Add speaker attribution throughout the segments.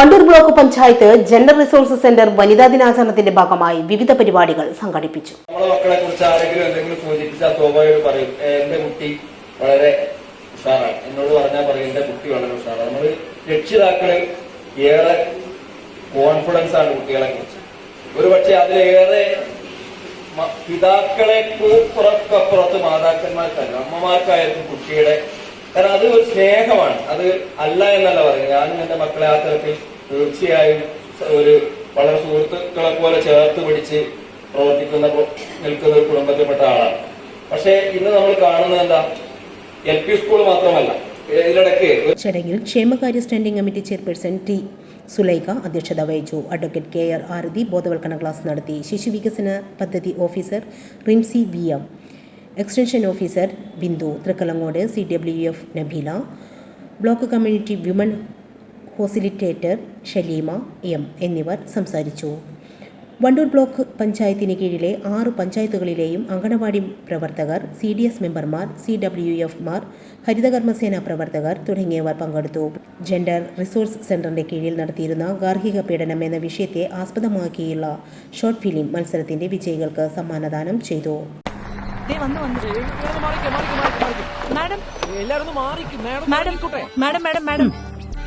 Speaker 1: Wandoor block panchayat gender resource centre വനിതാ ദിനാചരണത്തിന്റെ ഭാഗമായി വിവിധ പരിപാടികൾ സംഘടിപ്പിച്ചു.
Speaker 2: നമ്മളെ മക്കളെ കുറിച്ച് ആരെങ്കിലും എന്തെങ്കിലും സൂചിപ്പിച്ചാൽ സ്വാഭാവികം പറയും എന്റെ കുട്ടി വളരെ ഉഷാറാണ്. എന്നോട് പറഞ്ഞാൽ പറയും എന്റെ കുട്ടി വളരെ ഉഷാറാണ്. നമ്മൾ രക്ഷിതാക്കൾ ഏറെ കോൺഫിഡൻസ് ആണ് കുട്ടികളെ കുറിച്ച്. ഒരുപക്ഷെ അതിലേറെ പിതാക്കളെ പുറത്തപ്പുറത്ത് മാതാക്കന്മാർക്കല്ല അമ്മമാർക്കായിരുന്നു കുട്ടിയുടെ കാരണം അത് ഒരു സ്നേഹമാണ്. അത് അല്ല എന്നല്ല പറയുന്നത്. ഞാനും എന്റെ മക്കളെ ആ തരത്തിൽ തീർച്ചയായും ഒരു വളരെ സുഹൃത്തുക്കളെ പോലെ ചേർത്ത് പിടിച്ച് പ്രവർത്തിക്കുന്ന നിൽക്കുന്ന ഒരു കുടുംബത്തിൽപ്പെട്ട ആളാണ്. പക്ഷേ ഇന്ന് നമ്മൾ കാണുന്നത് എന്താ? എൽ പി സ്കൂൾ മാത്രമല്ല ഇതിനിടയ്ക്ക്
Speaker 1: ചടങ്ങിൽ ക്ഷേമകാര്യ standing committee chairperson T Sulaikha അധ്യക്ഷത വഹിച്ചു. അഡ്വക്കേറ്റ് കെ ആർ ആരതി ബോധവൽക്കരണ ക്ലാസ് നടത്തി. ശിശുവികസന പദ്ധതി officer Rimsy V M. Extension officer Bindu. Thrikkalangode C W F Nabeela. Block community women facilitator Shaleema M എന്നിവർ സംസാരിച്ചു. വണ്ടൂർ ബ്ലോക്ക് പഞ്ചായത്തിന് കീഴിലെ ആറ് പഞ്ചായത്തുകളിലെയും അങ്കണവാടി പ്രവർത്തകർ സി ഡി എസ് മെമ്പർമാർ സി ഡബ്ല്യു എഫ് മാർ ഹരിതകർമ്മസേന പ്രവർത്തകർ തുടങ്ങിയവർ പങ്കെടുത്തു. ജെൻഡർ റിസോഴ്സ് സെന്ററിന്റെ കീഴിൽ നടത്തിയിരുന്ന ഗാർഹിക പീഡനം എന്ന വിഷയത്തെ ആസ്പദമാക്കിയുള്ള ഷോർട്ട് ഫിലിം മത്സരത്തിന്റെ വിജയികൾക്ക് സമ്മാനദാനം ചെയ്തു.
Speaker 3: മാഡം.
Speaker 4: Madam
Speaker 3: madam madam.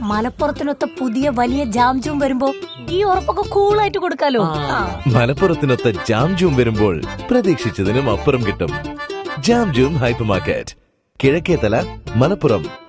Speaker 5: മലപ്പുറത്തിനൊത്ത പുതിയ വലിയ ജാംജും വരുമ്പോ ഈ ഉറപ്പൊക്കെ കൂളായിട്ട് കൊടുക്കാലോ.
Speaker 6: മലപ്പുറത്തിനൊത്ത ജാം ജൂം വരുമ്പോൾ പ്രതീക്ഷിച്ചതിനും അപ്പുറം കിട്ടും. Jam Joom hyper market Kizhakkethala Malappuram.